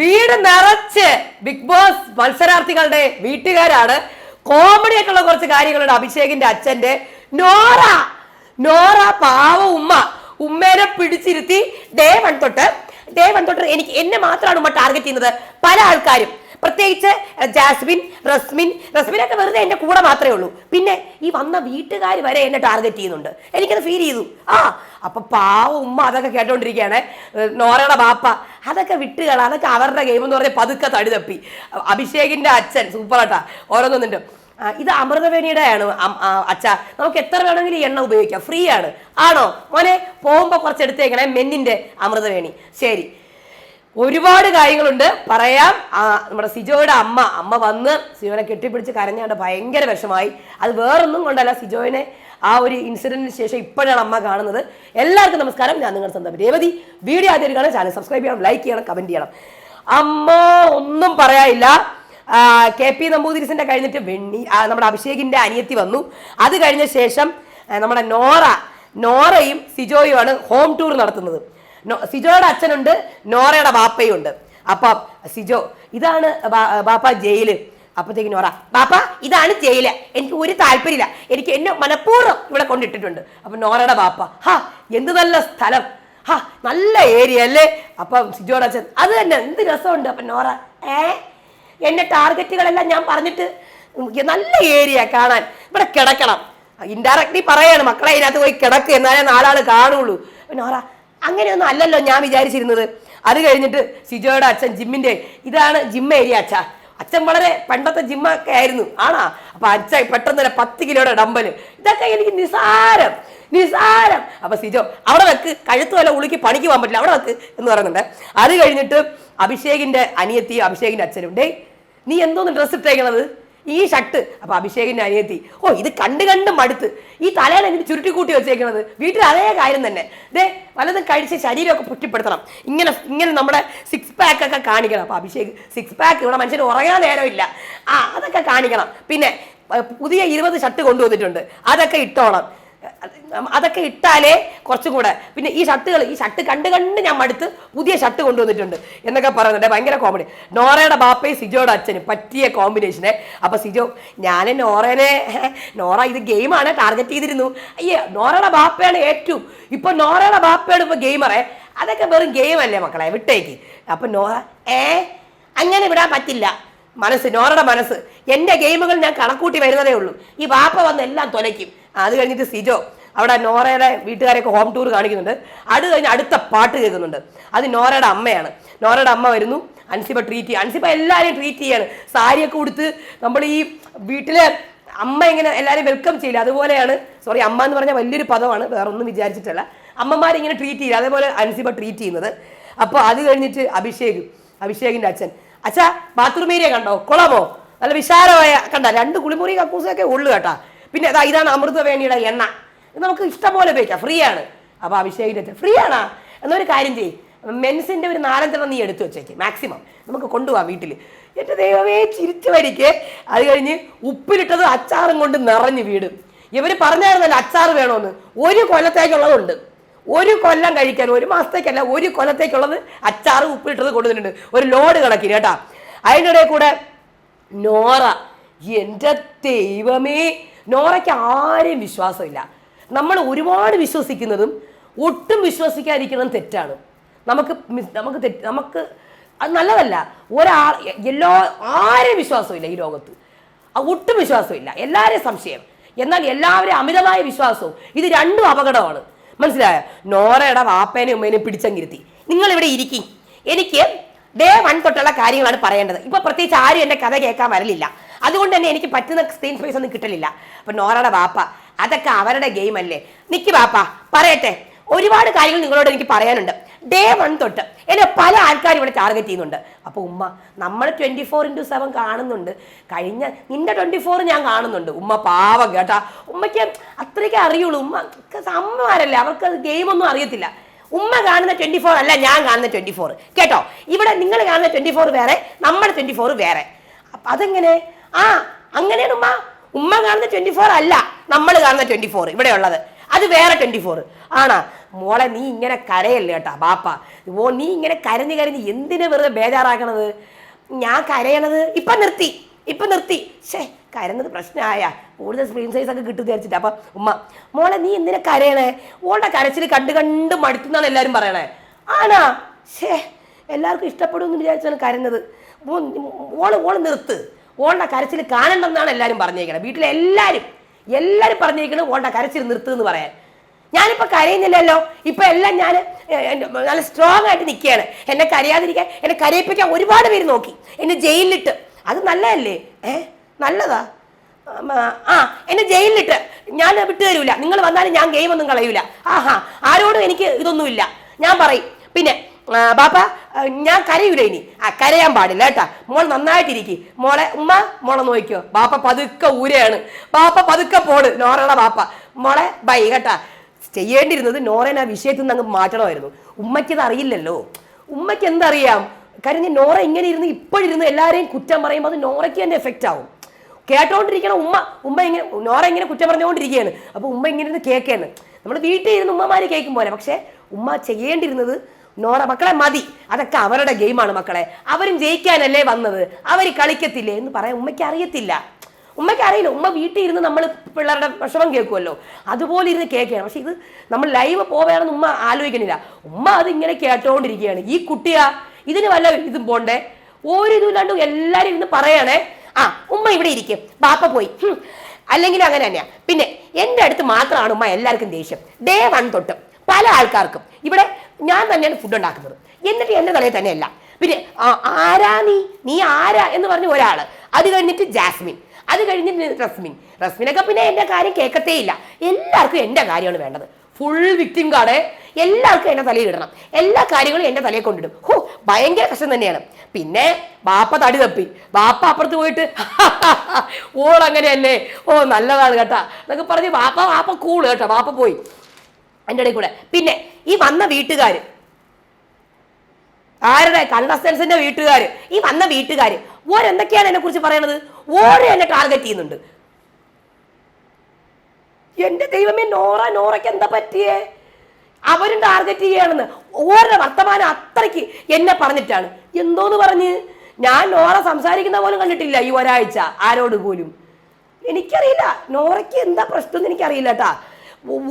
വീട് നിറച്ച് big Boss മത്സരാർത്ഥികളുടെ വീട്ടുകാരാണ്. കോമഡി ആയിട്ടുള്ള കുറച്ച് കാര്യങ്ങളുണ്ട് അഭിഷേകിന്റെ അച്ഛന്റെ. നോറ നോറ പാവ ഉമ്മ. ഉമ്മേനെ പിടിച്ചിരുത്തി ഡേ വൺ തൊട്ട് ഡേ വൺ തൊട്ട് എനിക്ക് എന്നെ മാത്രമാണ് ഉമ്മ ടാർഗറ്റ് ചെയ്യുന്നത്. പല ആൾക്കാരും. പ്രത്യേകിച്ച് ജാസ്മിൻ റസ്മിൻ റസ്മിനൊക്കെ വെറുതെ എന്റെ കൂടെ മാത്രമേ ഉള്ളൂ. പിന്നെ ഈ വന്ന വീട്ടുകാർ വരെ എന്നെ ടാർഗറ്റ് ചെയ്യുന്നുണ്ട്. എനിക്കത് ഫീൽ ചെയ്തു. ആ അപ്പൊ പാവ ഉമ്മ അതൊക്കെ കേട്ടോണ്ടിരിക്കുകയാണ് നോറയുടെ ബാപ്പ. അതൊക്കെ വിട്ടുകൾ അതൊക്കെ അവരുടെ ഗെയിം എന്ന് പറഞ്ഞാൽ പതുക്കെ തടി തപ്പി. അഭിഷേകിന്റെ അച്ഛൻ സൂപ്പറാട്ടാ ഓരോന്നുണ്ട് ഇത് അമൃതവേണിയുടെ ആണ് അച്ഛ. നമുക്ക് എത്ര വേണമെങ്കിലും ഈ എണ്ണ ഉപയോഗിക്കാം. ഫ്രീ ആണ്. ആണോ? മോനെ പോകുമ്പോ കുറച്ച് എടുത്തേക്കണേ മെന്നിന്റെ അമൃതവേണി. ശരി. ഒരുപാട് കാര്യങ്ങളുണ്ട്. പറയാം. നമ്മുടെ സിജോയുടെ അമ്മ അമ്മ വന്ന് സിജോനെ കെട്ടിപ്പിടിച്ച് കരഞ്ഞാണ്ട് ഭയങ്കര വിഷമായി. അത് വേറൊന്നും കൊണ്ടല്ല സിജോയിനെ ആ ഒരു ഇൻസിഡന്റിന് ശേഷം ഇപ്പോഴാണ് അമ്മ കാണുന്നത്. എല്ലാവർക്കും നമസ്കാരം. ഞാൻ നിങ്ങളുടെ സ്വന്തം രേവതി. വീഡിയോ ആദ്യം കാണാൻ ചാനൽ സബ്സ്ക്രൈബ് ചെയ്യണം ലൈക്ക് ചെയ്യണം കമന്റ് ചെയ്യണം. അമ്മ ഒന്നും പറയാനില്ല. കെ പി നമ്പൂതിരിസിന്റെ കഴിഞ്ഞിട്ട് വെണ്ണി നമ്മുടെ അഭിഷേകിന്റെ അനിയത്തി വന്നു. അത് കഴിഞ്ഞ ശേഷം നമ്മുടെ നോറ നോറയും സിജോയുമാണ് ഹോം ടൂർ നടത്തുന്നത്. സിജോയുടെ അച്ഛനുണ്ട് നോറയുടെ ബാപ്പയും ഉണ്ട് അപ്പം സിജോ ഇതാണ് ബാപ്പ ജയിൽ. അപ്പത്തേക്ക് നോറ ബാപ്പ ഇതാണ് ജയിൽ. എനിക്ക് ഒരു താല്പര്യമില്ല. എനിക്ക് എന്നെ മനഃപൂർവം ഇവിടെ കൊണ്ടിട്ടിട്ടുണ്ട്. അപ്പൊ നോറയുടെ ബാപ്പ ഹാ എന്ത് നല്ല സ്ഥലം. ഹാ നല്ല ഏരിയ അല്ലേ? അപ്പം സിജോയുടെ അച്ഛൻ അത് തന്നെ എന്ത് രസമുണ്ട്? അപ്പൊ നോറ ഏ എന്നെ ടാർഗറ്റുകളെല്ലാം ഞാൻ പറഞ്ഞിട്ട് നല്ല ഏരിയ കാണാൻ ഇവിടെ കിടക്കണം. ഇൻഡയറക്ട്ലി പറയാണ് മക്കളെ അതിനകത്ത് പോയി കിടക്ക് എന്നാലേ നാലാൾ കാണുള്ളൂ. നോറ അങ്ങനെയൊന്നും അല്ലല്ലോ ഞാൻ വിചാരിച്ചിരുന്നത്. അത് കഴിഞ്ഞിട്ട് സിജോയുടെ അച്ഛൻ ജിമ്മിന്റെ ഇതാണ് ജിം ഏരിയ അച്ഛ. അച്ഛൻ വളരെ പണ്ടത്തെ ജിമ്മൊക്കെ ആയിരുന്നു. ആണാ? അപ്പൊ അച്ഛൻ പെട്ടെന്ന് തന്നെ പത്ത് കിലോയുടെ ഡമ്പൽ ഇതൊക്കെ എനിക്ക് നിസാരം നിസാരം അപ്പൊ സിജോ അവിടെ വെക്ക്. കഴുത്ത് വല്ല ഉളുക്കി പണിക്ക് പോകാൻ പറ്റില്ല. അവിടെ വെക്ക് എന്ന് പറയുന്നുണ്ട്. അത് കഴിഞ്ഞിട്ട് അഭിഷേകിന്റെ അനിയത്തി അഭിഷേകിന്റെ അച്ഛനും. ഡേ നീ എന്തോന്ന് ഡ്രസ്സ് ഇട്ടേക്കണത്? ഈ ഷർട്ട്. അപ്പൊ അഭിഷേകിന്റെ അനിയത്തി ഓ ഇത് കണ്ട് കണ്ട് മടുത്ത്. ഈ തലയാണ് ചുരുട്ടി കൂട്ടി വെച്ചേക്കണത്? വീട്ടിൽ അതേ കാര്യം തന്നെ. ദേ വല്ലതും കഴിച്ച് ശരീരമൊക്കെ പുഷ്ടിപ്പെടുത്തണം ഇങ്ങനെ ഇങ്ങനെ നമ്മുടെ സിക്സ് പാക്ക് ഒക്കെ കാണിക്കണം. അപ്പൊ അഭിഷേക് സിക്സ് പാക്ക് ഇവിടെ മനുഷ്യന് ഉറങ്ങാൻ നേരമില്ല. ആ അതൊക്കെ കാണിക്കണം. പിന്നെ പുതിയ ഇരുപത് ഷർട്ട് കൊണ്ടുവന്നിട്ടുണ്ട്. അതൊക്കെ ഇട്ടോണം. അതൊക്കെ ഇട്ടാലേ കുറച്ചും കൂടെ. പിന്നെ ഈ ഷർട്ടുകൾ ഈ ഷർട്ട് കണ്ട് കണ്ട് ഞാൻ മടുത്ത് പുതിയ ഷർട്ട് കൊണ്ടുവന്നിട്ടുണ്ട് എന്നൊക്കെ പറയുന്നുണ്ട്. ഭയങ്കര കോമഡി നോറയുടെ ബാപ്പയും സിജോയുടെ അച്ഛനും പറ്റിയ കോമ്പിനേഷനെ അപ്പൊ സിജോ ഞാൻ നോറേനെ നോറ ഇത് ഗെയിമാണ് ടാർഗറ്റ് ചെയ്തിരുന്നു. അയ്യേ നോറയുടെ ബാപ്പയാണ് ഏറ്റവും. ഇപ്പൊ നോറയുടെ ബാപ്പയാണ് ഇപ്പൊ ഗെയിമറെ അതൊക്കെ വെറും ഗെയിം അല്ലേ മക്കളെ? വിട്ടേക്ക്. അപ്പൊ നോറ ഏ? അങ്ങനെ വിടാൻ പറ്റില്ല. മനസ്സ് നോറയുടെ മനസ്സ്. എന്റെ ഗെയിമുകൾ ഞാൻ കണക്കൂട്ടി വരുന്നതേ ഉള്ളൂ. ഈ വാപ്പ വന്ന് എല്ലാം തുലയ്ക്കും. അത് കഴിഞ്ഞിട്ട് സിജോ അവിടെ നോറയുടെ വീട്ടുകാരെയൊക്കെ ഹോം ടൂർ കാണിക്കുന്നുണ്ട്. അത് കഴിഞ്ഞ് അടുത്ത പാട്ട് കേൾക്കുന്നുണ്ട്. അത് നോറയുടെ അമ്മയാണ്. നോറയുടെ അമ്മ വരുന്നു. അൻസിബ ട്രീറ്റ് ചെയ്യുക അൻസിബ എല്ലാവരെയും ട്രീറ്റ് ചെയ്യാണ്. സാരിയൊക്കെ കൊടുത്ത് നമ്മൾ ഈ വീട്ടിലെ അമ്മ ഇങ്ങനെ എല്ലാവരെയും വെൽക്കം ചെയ്യില്ല. അതുപോലെയാണ് സോറി അമ്മ എന്ന് പറഞ്ഞാൽ വലിയൊരു പദമാണ്. വേറൊന്നും വിചാരിച്ചിട്ടല്ല. അമ്മമാരിങ്ങനെ ട്രീറ്റ് ചെയ്യില്ല. അതേപോലെ അൻസിബ ട്രീറ്റ് ചെയ്യുന്നത്. അപ്പോൾ അത് കഴിഞ്ഞിട്ട് അഭിഷേക് അഭിഷേകിന്റെ അച്ഛൻ. അച്ഛാ ബാത്റൂം ഏരിയ കണ്ടോ? കുളമോ നല്ല വിശാലമായ കണ്ട രണ്ട് കുളിമുറി കക്കൂസൊക്കെ ഉള്ളു കേട്ടാ. പിന്നെ അതാ ഇതാണ് അമൃതവേണിയുടെ എണ്ണ. ഇത് നമുക്ക് ഇഷ്ടംപോലെ ഉപയോഗിക്കാം. ഫ്രീ ആണ്. അപ്പോൾ അഭിഷേകിന്റെ ഫ്രീ ആണാ? എന്നൊരു കാര്യം ചെയ്യ്. മെൻസിന്റെ ഒരു നാലഞ്ചെണ്ണം നീ എടുത്തു വെച്ചേക്ക്. മാക്സിമം നമുക്ക് കൊണ്ടുപോകാം വീട്ടിൽ എന്റെ ദൈവമേ ചിരിച്ചു വരിക്ക് അത് കഴിഞ്ഞ് ഉപ്പിലിട്ടത് അച്ചാറും കൊണ്ട് നിറഞ്ഞു വീട്. ഇവർ പറഞ്ഞായിരുന്നല്ലോ അച്ചാർ വേണമെന്ന് ഒരു കൊല്ലത്തേക്കുള്ളതുണ്ട്. ഒരു കൊല്ലം കഴിക്കാൻ ഒരു മാസത്തേക്കല്ല ഒരു കൊല്ലത്തേക്കുള്ളത് അച്ചാറ് ഉപ്പിട്ടത് കൊടുത്തിട്ടുണ്ട് ഒരു ലോഡ് കണക്കിന് കേട്ടാ. അതിനിടെ കൂടെ നോറ. എന്റെ ദൈവമേ. നോറയ്ക്ക് ആരെയും വിശ്വാസമില്ല. നമ്മൾ ഒരുപാട് വിശ്വസിക്കുന്നതും ഒട്ടും വിശ്വസിക്കാതിരിക്കുന്നതും തെറ്റാണ്. നമുക്ക് നമുക്ക് തെറ്റ് നമുക്ക് അത് നല്ലതല്ല. ഒരാൾ എല്ലാ ആരെയും വിശ്വാസമില്ല ഈ ലോകത്ത്. ഒട്ടും വിശ്വാസമില്ല. എല്ലാവരെയും സംശയം. എന്നാൽ എല്ലാവരെയും അമിതമായ വിശ്വാസവും. ഇത് രണ്ടും അപകടമാണ്. മനസ്സിലായോ? നോറയുടെ വാപ്പേനെയും ഉമ്മേനെയും പിടിച്ചങ്ങിരുത്തി നിങ്ങൾ ഇവിടെ ഇരിക്കി. എനിക്ക് ഡേ വൺ തൊട്ടുള്ള കാര്യങ്ങളാണ് പറയേണ്ടത്. ഇപ്പൊ പ്രത്യേകിച്ച് ആരും എന്റെ കഥ കേൾക്കാൻ വരലില്ല. അതുകൊണ്ട് തന്നെ എനിക്ക് പറ്റുന്ന സ്ക്രീൻ സ്പേസ് ഒന്നും കിട്ടലില്ല. അപ്പൊ നോറയുടെ വാപ്പ അതൊക്കെ അവരുടെ ഗെയിം അല്ലേ? നിക്ക് വാപ്പ പറയട്ടെ. ഒരുപാട് കാര്യങ്ങൾ നിങ്ങളോട് എനിക്ക് പറയാനുണ്ട്. ഡേ വൺ തൊട്ട് എന്നെ പല ആൾക്കാരും ഇവിടെ ടാർഗറ്റ് ചെയ്യുന്നുണ്ട്. അപ്പോൾ ഉമ്മ നമ്മൾ ട്വന്റി ഫോർ ഇന്റു സെവൻ കാണുന്നുണ്ട്. കഴിഞ്ഞ നിന്റെ ട്വന്റി ഫോർ ഞാൻ കാണുന്നുണ്ട്. ഉമ്മ പാവം കേട്ടാ. ഉമ്മയ്ക്ക് അത്രയ്ക്ക് അറിയുള്ളൂ. ഉമ്മ അമ്മമാരല്ലേ അവർക്ക് ഗെയിമൊന്നും അറിയത്തില്ല. ഉമ്മ കാണുന്ന ട്വന്റി ഫോർ അല്ല ഞാൻ കാണുന്ന ട്വന്റി ഫോർ കേട്ടോ? ഇവിടെ നിങ്ങൾ കാണുന്ന ട്വന്റി ഫോർ വേറെ നമ്മുടെ ട്വന്റി ഫോർ വേറെ അതെങ്ങനെ? ആ അങ്ങനെയാണ് ഉമ്മ. ഉമ്മ കാണുന്ന ട്വന്റി ഫോർ അല്ല നമ്മൾ കാണുന്ന ട്വന്റി ഫോർ ഇവിടെ ഉള്ളത്. അത് വേറെ ട്വന്റി ഫോർ ആണാ? മോളെ നീ ഇങ്ങനെ കരയല്ലേ കേട്ടാ ബാപ്പ. ഓ നീ ഇങ്ങനെ കരഞ്ഞ് കരഞ്ഞ് എന്തിനെ വെറുതെ ബേജാറാക്കണത്? ഞാൻ കരയണത് ഇപ്പം നിർത്തി ഇപ്പം നിർത്തി. ഷേ കരഞ്ഞത് പ്രശ്നമായ. കൂടുതൽ സ്ക്രീൻ സൈസ് ഒക്കെ കിട്ടും വിചാരിച്ചിട്ട്. അപ്പം ഉമ്മ മോളെ നീ എന്തിനെ കരയണേ? ഓളുടെ കരച്ചിൽ കണ്ട് കണ്ട് മടുത്തുന്നാണ് എല്ലാവരും പറയണേ. ആണാ? ഷേ എല്ലാവർക്കും ഇഷ്ടപ്പെടുമെന്ന് വിചാരിച്ചാണ് കരഞ്ഞത്. ഓൾ ഓൾ നിർത്ത്. ഓളുടെ കരച്ചിൽ കാണണ്ടെന്നാണ് എല്ലാവരും പറഞ്ഞേക്കണേ. വീട്ടിലെ എല്ലാവരും എല്ലാരും പറഞ്ഞേക്കണത് ഓളുടെ കരച്ചിൽ നിർത്തുമെന്ന് പറയാൻ. ഞാനിപ്പോ കരയുന്നില്ലല്ലോ. ഇപ്പൊ എല്ലാം ഞാൻ നല്ല സ്ട്രോങ് ആയിട്ട് നിൽക്കുകയാണ് എന്നെ കരയാതിരിക്കാൻ എന്നെ കരയിപ്പിക്കാൻ ഒരുപാട് പേര് നോക്കി. എന്നെ ജയിലിലിട്ട്. അത് നല്ലതല്ലേ? ഏ? നല്ലതാ? ആ എന്നെ ജയിലിലിട്ട്. ഞാൻ വിട്ടു തരൂല. നിങ്ങൾ വന്നാലും ഞാൻ ഗെയിം ഒന്നും കളയൂല. ആഹാ ആരോടും എനിക്ക് ഇതൊന്നുമില്ല. ഞാൻ പറയും. പിന്നെ ബാപ്പ ഞാൻ കരയൂല ഇനി. ആ കരയാൻ പാടില്ല കേട്ടാ. മോൾ നന്നായിട്ടിരിക്കും. മോളെ ഉമ്മ മോളെ നോക്കിയോ ബാപ്പ പതുക്കെ ഊരയാണ്. ബാപ്പ പതുക്കെ പോണ്. നോറയുടെ ബാപ്പ. മോളെ ബൈ കേട്ടാ. ചെയ്യേണ്ടിയിരുന്നത് നോറേനെ ആ വിഷയത്തിൽ നിന്ന് അങ്ങ് മാറ്റണമായിരുന്നു. ഉമ്മയ്ക്ക് അറിയില്ലല്ലോ ഉമ്മയ്ക്ക് എന്തറിയാം? കാര്യം നോറ ഇങ്ങനെ ഇരുന്ന് ഇപ്പോഴിരുന്ന് എല്ലാവരെയും കുറ്റം പറയുമ്പോൾ അത് നോറയ്ക്ക് തന്നെ എഫക്റ്റ് ആവും. കേട്ടോണ്ടിരിക്കണം ഉമ്മ ഉമ്മ ഇങ്ങനെ നോറ ഇങ്ങനെ കുറ്റം പറഞ്ഞുകൊണ്ടിരിക്കുകയാണ് അപ്പോൾ ഉമ്മ ഇങ്ങനെ ഇരുന്ന് കേൾക്കുകയാണ് നമ്മൾ വീട്ടിൽ ഇരുന്ന് ഉമ്മമാര് കേൾക്കും പോലെ. പക്ഷേ ഉമ്മ ചെയ്യേണ്ടിരുന്നത് നോറ മക്കളെ മതി. അതൊക്കെ അവരുടെ ഗെയിമാണ് മക്കളെ. അവരും ജയിക്കാനല്ലേ വന്നത്. അവർ കളിക്കത്തില്ലേ എന്ന് പറയാൻ ഉമ്മയ്ക്ക് അറിയത്തില്ല. ഉമ്മയ്ക്ക് അറിയില്ല. ഉമ്മ വീട്ടിൽ ഇരുന്ന് നമ്മൾ പിള്ളേരുടെ വിഷമം കേൾക്കുമല്ലോ അതുപോലെ ഇരുന്ന് കേൾക്കുകയാണ്. പക്ഷെ ഇത് നമ്മൾ ലൈവ് പോവുകയാണെന്ന് ഉമ്മ ആലോചിക്കുന്നില്ല. ഉമ്മ അത് ഇങ്ങനെ കേട്ടോണ്ടിരിക്കുകയാണ്. ഈ കുട്ടിയാ ഇതിന് വല്ല ഇതും പോണ്ടേ? ഒരു ഇതുമില്ലാണ്ട് എല്ലാവരും ഇരുന്ന് പറയണേ. ആ ഉമ്മ ഇവിടെ ഇരിക്കും. ബാപ്പ പോയി. അല്ലെങ്കിൽ അങ്ങനെ തന്നെയാ. പിന്നെ എന്റെ അടുത്ത് മാത്രമാണ് ഉമ്മ എല്ലാവർക്കും ദേഷ്യം. ഡേ വൺ തൊട്ട് പല ആൾക്കാർക്കും ഇവിടെ ഞാൻ തന്നെയാണ് ഫുഡ് ഉണ്ടാക്കുന്നത്. എന്നിട്ട് എന്റെ തലയിൽ തന്നെയല്ല. പിന്നെ ആരാ നീ? നീ ആരാ? എന്ന് പറഞ്ഞ ഒരാൾ. അത് കഴിഞ്ഞിട്ട് ജാസ്മിൻ. അത് കഴിഞ്ഞിട്ട് റസ്മിൻ. റസ്മിനൊക്കെ പിന്നെ എന്റെ കാര്യം കേൾക്കത്തേ ഇല്ല എല്ലാവർക്കും എന്റെ കാര്യമാണ് വേണ്ടത്. ഫുൾ വിക്ടിം കാർഡ് എല്ലാവർക്കും എന്റെ തലയിൽ ഇടണം. എല്ലാ കാര്യങ്ങളും എന്റെ തലയിൽ കൊണ്ടിടും. ഹോ ഭയങ്കര കഷ്ടം തന്നെയാണ്. പിന്നെ ബാപ്പ തടി തപ്പി. ബാപ്പ അപ്പുറത്ത് പോയിട്ട് ഓൾ അങ്ങനെയല്ലേ? ഓ നല്ലതാണ് കേട്ടാ. എന്നൊക്കെ പറഞ്ഞ് ബാപ്പ ബാപ്പ കൂൾ കേട്ടോ. ബാപ്പ പോയി. എന്റെ ഇടയിൽ കൂടെ. പിന്നെ ഈ വന്ന വീട്ടുകാർ ആരുടെ? കണ്ടസ്റ്റൻസിന്റെ വീട്ടുകാർ ഈ വന്ന വീട്ടുകാർ ഓരെന്തൊക്കെയാണ് എന്നെ കുറിച്ച് പറയണത്? ഓരോ എന്നെ ടാർഗറ്റ് ചെയ്യുന്നുണ്ട്. എന്റെ ദൈവമേ നോറ നോറയ്ക്ക് എന്താ പറ്റിയേ? അവരും ടാർഗറ്റ് ചെയ്യുകയാണെന്ന്. ഓരോ വർത്തമാനം അത്രയ്ക്ക് എന്നെ പറഞ്ഞിട്ടാണ്. എന്തോന്ന് പറഞ്ഞ്? ഞാൻ നോറ സംസാരിക്കുന്ന പോലും കണ്ടിട്ടില്ല ഈ ഒരാഴ്ച ആരോട് പോലും. എനിക്കറിയില്ല നോറയ്ക്ക് എന്താ പ്രശ്നം എന്ന് എനിക്കറിയില്ല കേട്ടാ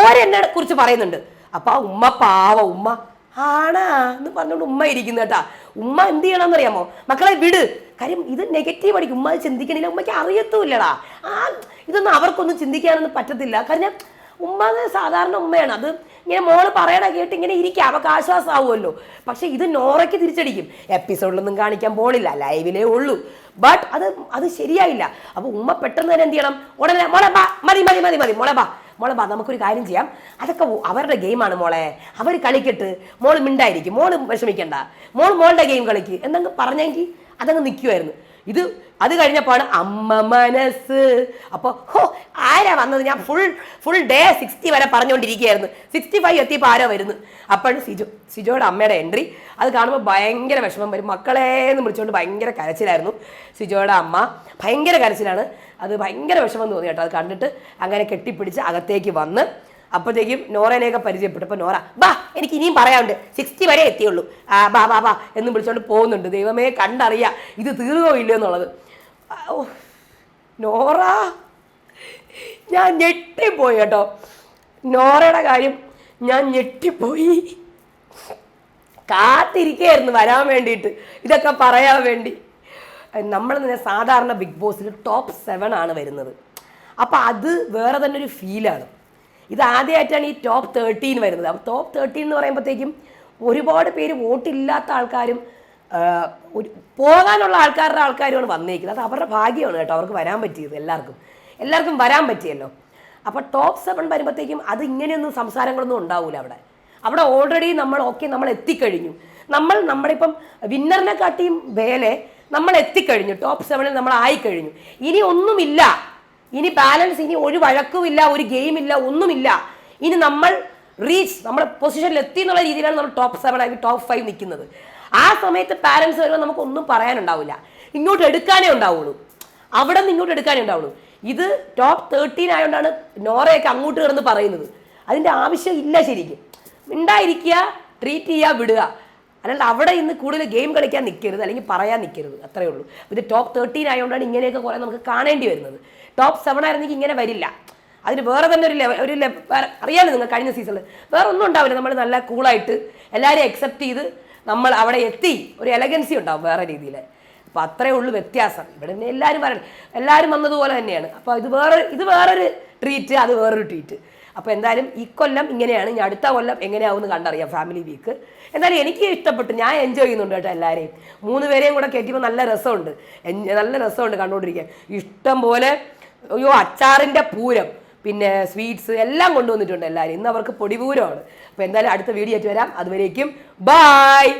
ഓരെന്നെ കുറിച്ച് പറയുന്നുണ്ട്. അപ്പൊ ആ ഉമ്മ പാവ ഉമ്മ. ആണാ എന്ന് പറഞ്ഞുകൊണ്ട് ഉമ്മ ഇരിക്കുന്നു കേട്ടാ. ഉമ്മ എന്ത് ചെയ്യണമെന്ന് അറിയാമോ മക്കളെ വിട്. കാര്യം ഇത് നെഗറ്റീവ് അടിക്കും ഉമ്മ അത് ചിന്തിക്കണില്ല. ഉമ്മയ്ക്ക് അറിയത്തുമില്ലടാ. ആ ഇതൊന്നും അവർക്കൊന്നും ചിന്തിക്കാനൊന്നും പറ്റത്തില്ല. കാരണം ഉമ്മ സാധാരണ ഉമ്മയാണ്. അത് ഇങ്ങനെ മോൾ പറയണ കേട്ട് ഇങ്ങനെ ഇരിക്കുക അവൾക്ക് ആശ്വാസമാവുമല്ലോ. പക്ഷെ ഇത് നോറയ്ക്ക് തിരിച്ചടിക്കും. എപ്പിസോഡിലൊന്നും കാണിക്കാൻ പോണില്ല. ലൈവിലേ ഉള്ളൂ. ബട്ട് അത് അത് ശരിയായില്ല. അപ്പൊ ഉമ്മ പെട്ടെന്ന് തന്നെ എന്ത് ചെയ്യണം? ഉടനെ മോളെ മതി മതി മതി മതി. മോളെ ബാ. മോളെ നമുക്കൊരു കാര്യം ചെയ്യാം. അതൊക്കെ അവരുടെ ഗെയിമാണ് മോളെ. അവർ കളിക്കട്ട്. മോൾ മിണ്ടായിരിക്കും. മോൾ വിഷമിക്കണ്ട. മോൾ മോളുടെ ഗെയിം കളിക്ക്. എന്നങ്ങ് പറഞ്ഞെങ്കിൽ അതങ്ങ് നിൽക്കുമായിരുന്നു ഇത് അത് കഴിഞ്ഞപ്പോഴാണ് അമ്മ മനസ്സ്. അപ്പോൾ ഹോ ആരാ വന്നത്? ഞാൻ ഫുൾ ഫുൾ ഡേ സിക്സ്റ്റി വരെ പറഞ്ഞുകൊണ്ടിരിക്കുകയായിരുന്നു സിക്സ്റ്റി ഫൈവ് എത്തിയപ്പോൾ ആരോ വരുന്നു അപ്പോഴും സിജു സിജോയുടെ അമ്മയുടെ എൻട്രി അത് കാണുമ്പോൾ ഭയങ്കര വിഷമം വരും. മക്കളെ എന്ന് വിളിച്ചുകൊണ്ട് ഭയങ്കര കരച്ചിലായിരുന്നു സിജോയുടെ അമ്മ. ഭയങ്കര കരച്ചിലാണ്. അത് ഭയങ്കര വിഷമം തോന്നി കേട്ടോ. അത് കണ്ടിട്ട് അങ്ങനെ കെട്ടിപ്പിടിച്ച് അകത്തേക്ക് വന്ന് അപ്പോഴത്തേക്കും നോറേനെയൊക്കെ പരിചയപ്പെട്ടു. അപ്പോൾ നോറ ബാ എനിക്ക് ഇനിയും പറയാനുണ്ട്. സിക്സ്റ്റി വരെ എത്തിയുള്ളൂ. ആ ബാ ബാ ബാ എന്ന് വിളിച്ചുകൊണ്ട് പോകുന്നുണ്ട്. ദൈവമേ കണ്ടറിയാം ഇത് തീർന്നോ ഇല്ലയോ എന്നുള്ളത്. നോറ ഞാൻ ഞെട്ടിപ്പോയി കേട്ടോ. നോറയുടെ കാര്യം ഞാൻ ഞെട്ടിപ്പോയി. കാത്തിരിക്കുകയായിരുന്നു വരാൻ വേണ്ടിയിട്ട്. ഇതൊക്കെ പറയാൻ വേണ്ടി. നമ്മൾ തന്നെ സാധാരണ ബിഗ് ബോസിൽ ടോപ്പ് സെവൻ ആണ് വരുന്നത്. അപ്പം അത് വേറെ തന്നെ ഒരു ഫീലാണ് ഇത് ആദ്യമായിട്ടാണ് ഈ ടോപ്പ് തേർട്ടീൻ വരുന്നത്. അപ്പോൾ ടോപ്പ് തേർട്ടീൻ എന്ന് പറയുമ്പോഴത്തേക്കും ഒരുപാട് പേര് വോട്ടില്ലാത്ത ആൾക്കാരും പോകാനുള്ള ആൾക്കാരുടെ ആൾക്കാരുമാണ് വന്നേക്കുന്നത്. അത് അവരുടെ ഭാഗ്യമാണ് കേട്ടോ. അവർക്ക് വരാൻ പറ്റിയത് എല്ലാവർക്കും. എല്ലാവർക്കും വരാൻ പറ്റിയല്ലോ. അപ്പോൾ ടോപ്പ് സെവൻ വരുമ്പോഴത്തേക്കും അത് ഇങ്ങനെയൊന്നും സംസാരങ്ങളൊന്നും ഉണ്ടാവില്ല അവിടെ. അവിടെ ഓൾറെഡി നമ്മൾ ഓക്കെ നമ്മൾ എത്തിക്കഴിഞ്ഞു. നമ്മൾ നമ്മുടെ ഇപ്പം വിന്നറിനെ കാട്ടിയും വേലെ നമ്മൾ എത്തിക്കഴിഞ്ഞു. ടോപ്പ് സെവനിൽ നമ്മൾ ആയിക്കഴിഞ്ഞു. ഇനി ഒന്നുമില്ല. ഇനി ബാലൻസ് ഇനി ഒരു വഴക്കുമില്ല ഒരു ഗെയിം ഇല്ല ഒന്നുമില്ല. ഇനി നമ്മൾ റീച്ച് നമ്മുടെ പൊസിഷനിൽ എത്തി എന്നുള്ള രീതിയിലാണ് നമ്മൾ ടോപ്പ് സെവൻ അല്ലെങ്കിൽ ടോപ്പ് ഫൈവ് നിൽക്കുന്നത്. ആ സമയത്ത് പാരൻസ് വരുമ്പോൾ നമുക്ക് ഒന്നും പറയാനുണ്ടാവില്ല. ഇങ്ങോട്ട് എടുക്കാനേ ഉണ്ടാവുള്ളൂ. അവിടെ നിന്ന് ഇങ്ങോട്ട് എടുക്കാനേ ഉണ്ടാവുള്ളൂ. ഇത് ടോപ്പ് തേർട്ടീൻ ആയതുകൊണ്ടാണ് നോറയൊക്കെ അങ്ങോട്ട് കിടന്ന് പറയുന്നത്. അതിന്റെ ആവശ്യം ഇല്ല ശരിക്കും. ഉണ്ടായിരിക്കുക ട്രീറ്റ് ചെയ്യുക വിടുക. അല്ലാണ്ട് അവിടെ ഇന്ന് കൂടുതൽ ഗെയിം കളിക്കാൻ നിൽക്കരുത് അല്ലെങ്കിൽ പറയാൻ നിൽക്കരുത്. അത്രയേ ഉള്ളൂ. ഇത് ടോപ്പ് തേർട്ടീൻ ആയതുകൊണ്ടാണ് ഇങ്ങനെയൊക്കെ കുറേ നമുക്ക് കാണേണ്ടി വരുന്നത്. ടോപ്പ് സെവൻ ആയിരുന്നെങ്കിൽ ഇങ്ങനെ വരില്ല. അതിന് വേറെ തന്നെ ഒരു ലെവൽ ഒരു അറിയാലോ നിങ്ങൾ കഴിഞ്ഞ സീസണിൽ വേറെ ഒന്നും ഉണ്ടാവില്ല. നമ്മൾ നല്ല കൂളായിട്ട് എല്ലാവരെയും അക്സെപ്റ്റ് ചെയ്ത് നമ്മൾ അവിടെ എത്തി. ഒരു എലഗൻസി ഉണ്ടാവും വേറെ രീതിയിൽ അപ്പോൾ അത്രേ ഉള്ളൂ വ്യത്യാസം. ഇവിടെ നിന്ന് എല്ലാവരും വരണം എല്ലാവരും വന്നതുപോലെ തന്നെയാണ്. അപ്പോൾ ഇത് വേറെ ഇത് വേറൊരു ട്രീറ്റ് അത് വേറൊരു ട്രീറ്റ് അപ്പോൾ എന്തായാലും ഈ കൊല്ലം ഇങ്ങനെയാണ്. ഇനി അടുത്ത കൊല്ലം എങ്ങനെയാവുമെന്ന് കണ്ടറിയാം ഫാമിലി വീക്ക് എന്നാലും എനിക്ക് ഇഷ്ടപ്പെട്ടു. ഞാൻ എൻജോയ് ചെയ്യുന്നുണ്ട് കേട്ടോ എല്ലാവരെയും മൂന്ന് പേരെയും കൂടെ കയറ്റിയപ്പോൾ നല്ല രസമുണ്ട്. നല്ല രസമുണ്ട് കണ്ടുകൊണ്ടിരിക്കാൻ ഇഷ്ടം പോലെ അയ്യോ അച്ചാറിന്റെ പൂരം പിന്നെ സ്വീറ്റ്സ് എല്ലാം കൊണ്ടുവന്നിട്ടുണ്ട് എല്ലാവരും. ഇന്ന് അവർക്ക് പൊടിപൂരമാണ് അപ്പോൾ എന്തായാലും അടുത്ത വീഡിയോ ആയിട്ട് വരാം. അതുവരേക്കും ബായ്